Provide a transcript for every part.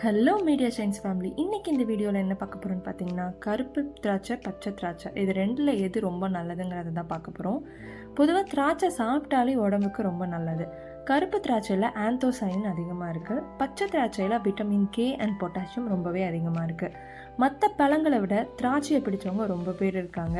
Hello media science family இன்றைக்கி இந்த வீடியோவில் என்ன பார்க்க போகிறோம்னு பார்த்தீங்கன்னா கருப்பு திராட்சை பச்சை திராட்சை. இது ரெண்டில் எது ரொம்ப நல்லதுங்கிறத தான் பார்க்க போகிறோம் பொதுவாக திராட்சை சாப்பிட்டாலே உடம்புக்கு ரொம்ப நல்லது. கருப்பு திராட்சையில் ஆந்தோசைன் அதிகமாக இருக்குது பச்சை திராட்சையில் விட்டமின் கே அண்ட் பொட்டாசியம் ரொம்பவே அதிகமாக இருக்குது மற்ற பழங்களை விட திராட்சையை பிடிச்சவங்க ரொம்ப பேர் இருக்காங்க.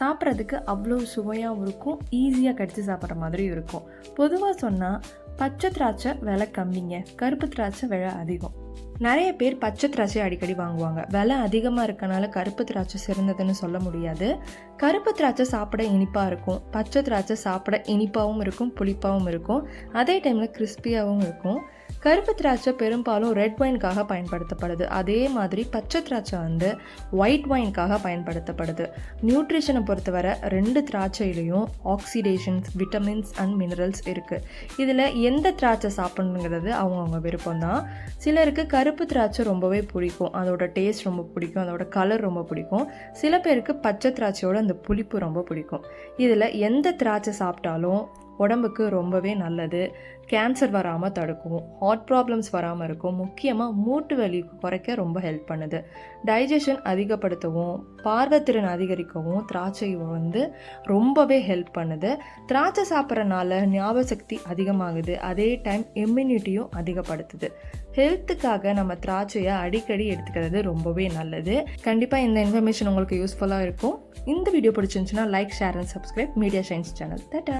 சாப்பிட்றதுக்கு அவ்வளோ சுவையாகவும் இருக்கும். ஈஸியாக கடித்து சாப்பிட்ற மாதிரி இருக்கும். பொதுவாக சொன்னால் பச்சை திராட்சை விலை கம்மிங்க. கருப்பு திராட்சை விலை அதிகம். நிறைய பேர் பச்சை திராட்சை அடிக்கடி வாங்குவாங்க. விலை அதிகமாக இருக்கனால கருப்பு திராட்சை சிறந்ததுன்னு சொல்ல முடியாது. கருப்பு திராட்சை சாப்பிட இனிப்பாக இருக்கும். பச்சை திராட்சை சாப்பிட இனிப்பாகவும் இருக்கும் புளிப்பாகவும் இருக்கும். அதே டைமில் கிறிஸ்பியாகவும் இருக்கும். கருப்பு திராட்சை பெரும்பாலும் ரெட் ஒயின்காக பயன்படுத்தப்படுது. அதே மாதிரி பச்சை திராட்சை வந்து ஒயிட் ஒயின்காக பயன்படுத்தப்படுது. நியூட்ரிஷனை பொறுத்தவரை ரெண்டு திராட்சையிலையும் ஆக்சிடேஷன்ஸ் விட்டமின்ஸ் அண்ட் மினரல்ஸ் இருக்குது இதில் எந்த திராட்சை சாப்பிடணுங்கிறது அவங்கவுங்க விருப்பம் தான். சிலருக்கு கருப்பு திராட்சை ரொம்பவே பிடிக்கும். அதோட டேஸ்ட் ரொம்ப பிடிக்கும். அதோட கலர் ரொம்ப பிடிக்கும். சில பேருக்கு பச்சை திராட்சையோட அந்த புளிப்பு ரொம்ப பிடிக்கும். இதில் எந்த திராட்சை சாப்பிட்டாலும் உடம்புக்கு ரொம்பவே நல்லது. கேன்சர் வராமல் தடுக்கும் ஹார்ட் ப்ராப்ளம்ஸ் வராமல் இருக்கும். முக்கியமாக மூட்டு வலி குறைக்க ரொம்ப ஹெல்ப் பண்ணுது. டைஜஷன் அதிகப்படுத்தவும் பார்வைத்திறன் அதிகரிக்கவும் திராட்சை வந்து ரொம்பவே ஹெல்ப் பண்ணுது. திராட்சை சாப்பிட்றனால ஞாபக சக்தி அதிகமாகுது. அதே டைம் இம்யூனிட்டியும் அதிகப்படுத்துது. ஹெல்த்துக்காக நம்ம திராட்சையை அடிக்கடி எடுத்துக்கிறது ரொம்பவே நல்லது. கண்டிப்பாக இந்த இன்ஃபர்மேஷன் உங்களுக்கு யூஸ்ஃபுல்லாக இருக்கும். இந்த வீடியோ பிடிச்சிருந்துச்சுன்னா like share and subscribe media science channel Tata